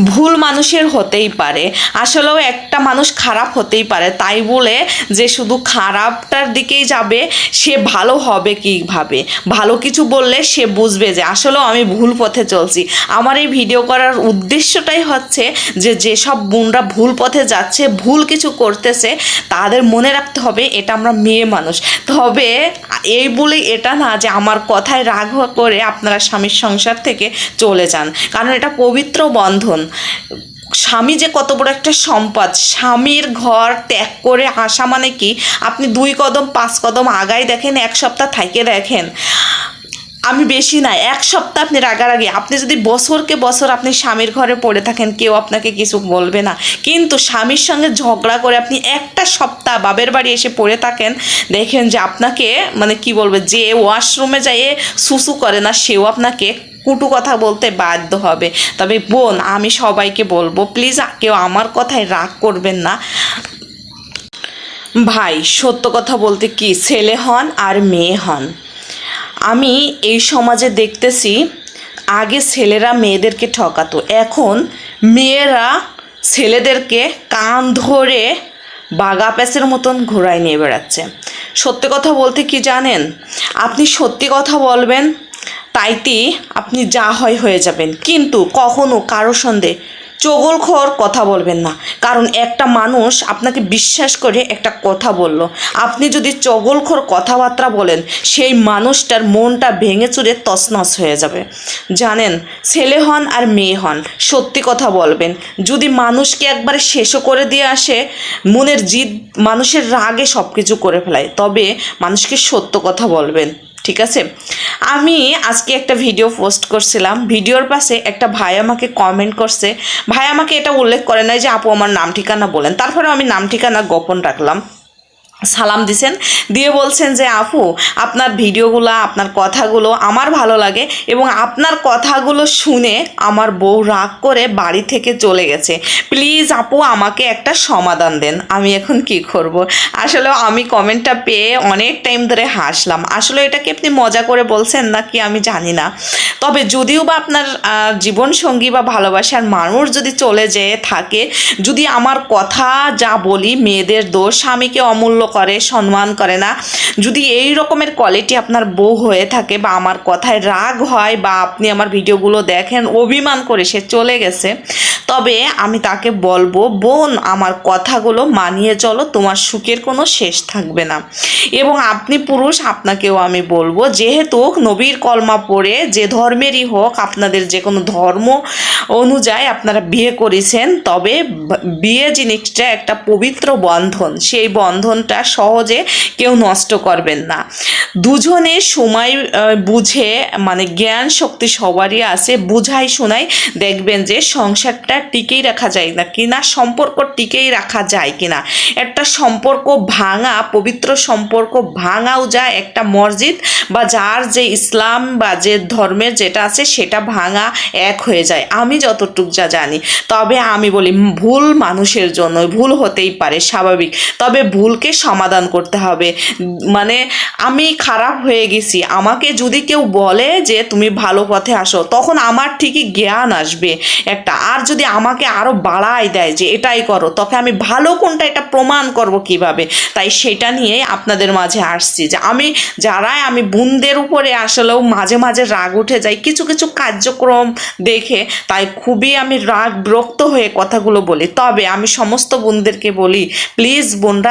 ভুল মানুষের হতেই পারে। আসলেও একটা মানুষ খারাপ হতেই পারে। তাই বলে যে শুধু খারাপটার দিকেই যাবে, সে ভালো হবে কীভাবে? ভালো কিছু বললে সে বুঝবে যে আসলেও আমি ভুল পথে চলছি। আমার এই ভিডিও করার উদ্দেশ্যটাই হচ্ছে যে যেসব বোনরা ভুল পথে যাচ্ছে, ভুল কিছু করতেছে, তাদের মনে রাখতে হবে এটা আমরা মেয়ে মানুষ। তবে এই বলে এটা না যে আমার কথায় রাগ করে আপনারা স্বামীর সংসার থেকে চলে যান। কারণ এটা পবিত্র বন্ধন। স্বামী যে কত বড় একটা সম্পদ, স্বামীর ঘর ত্যাগ করে আসা মানে কি? আপনি দুই কদম, পাঁচ কদম আগাই দেখেন, এক সপ্তাহ থাইকে দেখেন। আমি বেশি না, এক সপ্তাহ আপনি রাগারাগি। আপনি যদি বছরকে বছর আপনি স্বামীর ঘরে পড়ে থাকেন, কেউ আপনাকে কিছু বলবে না। কিন্তু স্বামীর সঙ্গে ঝগড়া করে আপনি একটা সপ্তাহ বাবের বাড়ি এসে পড়ে থাকেন, দেখেন যে আপনাকে মানে কি বলবে, যে ওয়াশরুমে যেয়ে সুসু করে না, সেও আপনাকে কুটু কথা বলতে বাধ্য হবে। তবে বোন, আমি সবাইকে বলব প্লিজ কেউ আমার কথায় রাগ করবেন না। ভাই, সত্য কথা বলতে কি? ছেলে হন আর মেয়ে হন। আমি এই সমাজে দেখতেছি, আগে ছেলেরা মেয়েদেরকে ঠকাতো। এখন মেয়েরা ছেলেদেরকে কান ধরে বাগা প্যাসের মতন ঘোরায় নিয়ে বেড়াচ্ছে। সত্যি কথা বলতে কি জানেন? আপনি সত্যি কথা বলবেন তাইতে আপনি যা হয় হয়ে যাবেন। কিন্তু কখনো কারও সন্দেহ চগলখোর কথা বলবেন না। কারণ একটা মানুষ আপনাকে বিশ্বাস করে একটা কথা বলল। আপনি যদি চগলখোর কথাবার্তা বলেন, সেই মানুষটার মনটা ভেঙে চুরে তছনছ হয়ে যাবে। জানেন, ছেলে হন আর মেয়ে হন, সত্যি কথা বলবেন, যদি মানুষকে একবারে শেষও করে দিয়ে আসে, মনের জিদ মানুষের রাগে সব কিছু করে ফেলায়, তবে মানুষকে সত্য কথা বলবেন। ঠিক আছে? আমি আজকে একটা ভিডিও পোস্ট করছিলাম। ভিডিওর পাশে একটা ভাই আমাকে কমেন্ট করছে। ভাই আমাকে এটা উল্লেখ করে নাই যে, আপু, আমার নাম ঠিকানা বলেন। তারপরে আমি নাম ঠিকানা গোপন রাখলাম। সালাম দিছেন, দিয়ে বলছেন যে, আপু, আপনার ভিডিওগুলো, আপনার কথাগুলো আমার ভালো লাগে এবং আপনার কথাগুলো শুনে আমার বউ রাগ করে বাড়ি থেকে চলে গেছে। প্লিজ আপু, আমাকে একটা সমাধান দেন। আমি এখন কি করব? আসলে আমি কমেন্টটা পেয়ে অনেক টাইম ধরে হাসলাম। আসলে এটাকে আপনি মজা করে বলছেন নাকি আমি জানি না। তবে যদিও বা আপনার জীবনসঙ্গী বা ভালোবাসার মানুষ যদি চলে যেয়ে থাকে, যদি আমার কথা যা বলি, মেয়েদের দোষ, স্বামীকে অমূল্য করে, সম্মান করে না। যদি এই রকমের কোয়ালিটি আপনার বউ হয়ে থাকে বা আমার কথায় রাগ হয় বা আপনি আমার ভিডিওগুলো দেখেন, অভিমান করে সে চলে গেছে, তবে আমি তাকে বলব, বোন, আমার কথাগুলো মানিয়ে চলো, তোমার সুখের কোনো শেষ থাকবে না। এবং আপনি পুরুষ, আপনাকেও আমি বলব, যেহেতু নবীর কলমা পড়ে, যে ধর্মেরই হোক, আপনাদের যে কোনো ধর্ম অনুযায়ী আপনারা বিয়ে করেছেন, তবে বিয়ে জিনিসটা একটা পবিত্র বন্ধন। সেই বন্ধনটা সহজে কেউ নষ্ট করবেন না। দুজনে সময় বুঝে মানে জ্ঞান শক্তি সবারই আছে, বুঝাই শোনাই দেখবেন যে সংসারটা টিকেই রাখা যায় না কিনা, সম্পর্ক টিকেই রাখা যায় কিনা। একটা সম্পর্ক ভাঙা, পবিত্র সম্পর্ক ভাঙাও যায় একটা মসজিদ বা যার যে ইসলাম বা যে ধর্মের যেটা আছে সেটা ভাঙা এক হয়ে যায়। আমি যতটুক যা জানি। তবে আমি বলি, ভুল মানুষের জন্য ভুল হতেই পারে, স্বাভাবিক। তবে ভুলকে সমাধান করতে হবে। মানে আমি খারাপ হয়ে গেছি। আমাকে যদি কেউ বলে যে তুমি ভালো পথে আসো, তখন আমার ঠিকই জ্ঞান আসবে একটা। আর যদি আমাকে আরও বাড়াই দেয় যে এটাই করো তখন আমি ভালো কোনটা এটা প্রমাণ করব কীভাবে? তাই সেটা নিয়ে আপনাদের মাঝে আসছি যে আমি যারাই, আমি বোনদের উপরে আসলেও মাঝে মাঝে রাগ উঠে যায়, কিছু কিছু কার্যক্রম দেখে তাই খুবই আমি রাগ বিরক্ত হয়ে কথাগুলো বলি। তবে আমি সমস্ত বোনদেরকে বলি, প্লিজ বোনরা